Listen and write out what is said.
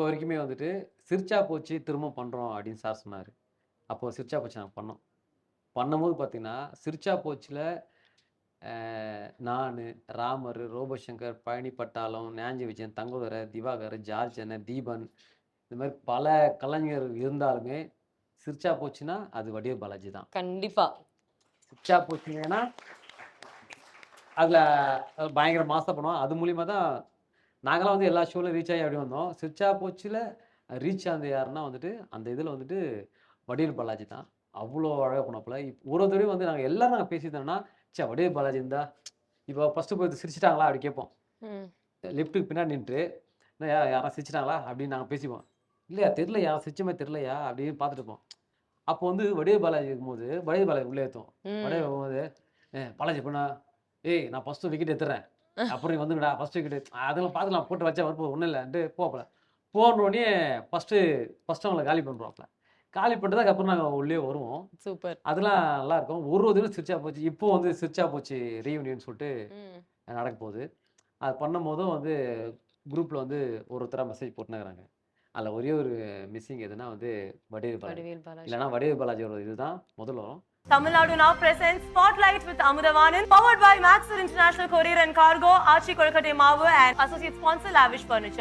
இப்போ வரைக்குமே வந்துட்டு சிரிச்சா போச்சு திரும்ப பண்ணுறோம் அப்படின்னு சார் சொன்னார். அப்போ சிரிச்சா போச்சு நாங்கள் பண்ணோம். பண்ணும்போது பார்த்தீங்கன்னா சிரிச்சா போச்சில் நான் ராமர் ரோபோசங்கர் பழனி பட்டாளம் ஞாஞ்சி விஜயன் தங்கதுரை திவாகர் ஜார்ஜ் அண்ணன் தீபன் இந்த மாதிரி பல கலைஞர் இருந்தாலுமே சிரிச்சா போச்சுன்னா அது வடிவேல் பாலாஜி தான். கண்டிப்பா. சிரிச்சா போச்சுங்கன்னா அதில் பயங்கர மாசம் பண்ணுவோம் அது மூலியமா தான் நாங்களாம் வந்து எல்லா ஷோவில் ரீச் ஆகி அப்படி வந்தோம். சிரிச்சா போச்சில் ரீச் ஆனது யாருன்னா வந்துட்டு அந்த இதில் வந்துட்டு வடிவேல் பாலாஜி தான். அவ்வளோ அழகாக இப்போ ஒரு தடவையும் வந்து நாங்கள் எல்லாரும் நாங்கள் பேசியிருந்தோம்னா சே வடிவேல் பாலாஜி இருந்தா இப்போ ஃபஸ்ட்டு போய் சிரிச்சிட்டாங்களா அப்படி கேட்போம். லிஃப்ட்டுக்கு பின்னாடி நின்றுட்டு "என்ன யா யாரும் சிரிச்சிட்டாங்களா? அப்படின்னு நாங்கள் பேசிப்போம். இல்லையா தெரிலையா சிரிச்சமே தெரிலையா அப்படின்னு பார்த்துட்டு இருப்போம். அப்போ வந்து வடிவேல் பாலாஜி இருக்கும்போது வடிவேல் பாலாஜி உள்ளே ஏற்றுவோம் ம். வடிவேல் வரும்போது ஏ பாலாஜி பண்ணா ஏய் நான் ஃபஸ்ட்டு விக்கெட் எடுத்துறேன். அப்புறம் வந்துங்கடா ஃபஸ்ட் விக்கெட் அதெல்லாம் பார்த்துக்கலாம் போட்டு வச்சா வரப்போ ஒன்றும் இல்லைன்ட்டு போகல. போன உடனே ஃபஸ்ட்டு ஃபஸ்ட்டு அவங்கள காலி பண்ணுறோம்ல காலி பண்ணுறதுக்கு அப்புறம் நாங்கள் உள்ளே வருவோம். சூப்பர். அதெல்லாம் நல்லா இருக்கும். ஒரு ஒரு தினம் சிரிச்சா போச்சு. இப்போ வந்து சிரிச்சா போச்சு ரீயூனியன் சொல்லிட்டு. நடக்க போகுது. அது பண்ணும் போதும் வந்து குரூப்பில் வந்து ஒரு ஒருத்தராக மெசேஜ் போட்டுனுக்குறாங்க அதில் ஒரே ஒரு மிஸ்ஸிங் எதுனா வந்து வடிவேல் பாலாஜி. இல்லைன்னா வடிவேல் பாலாஜியோட இதுதான் முதல்ல வரும். Tamil Nadu now presents Spotlight with Amudavanan, powered by Maxwell International Courier and Cargo, Archie Kolkate Mavu, and associate sponsor Lavish Furniture.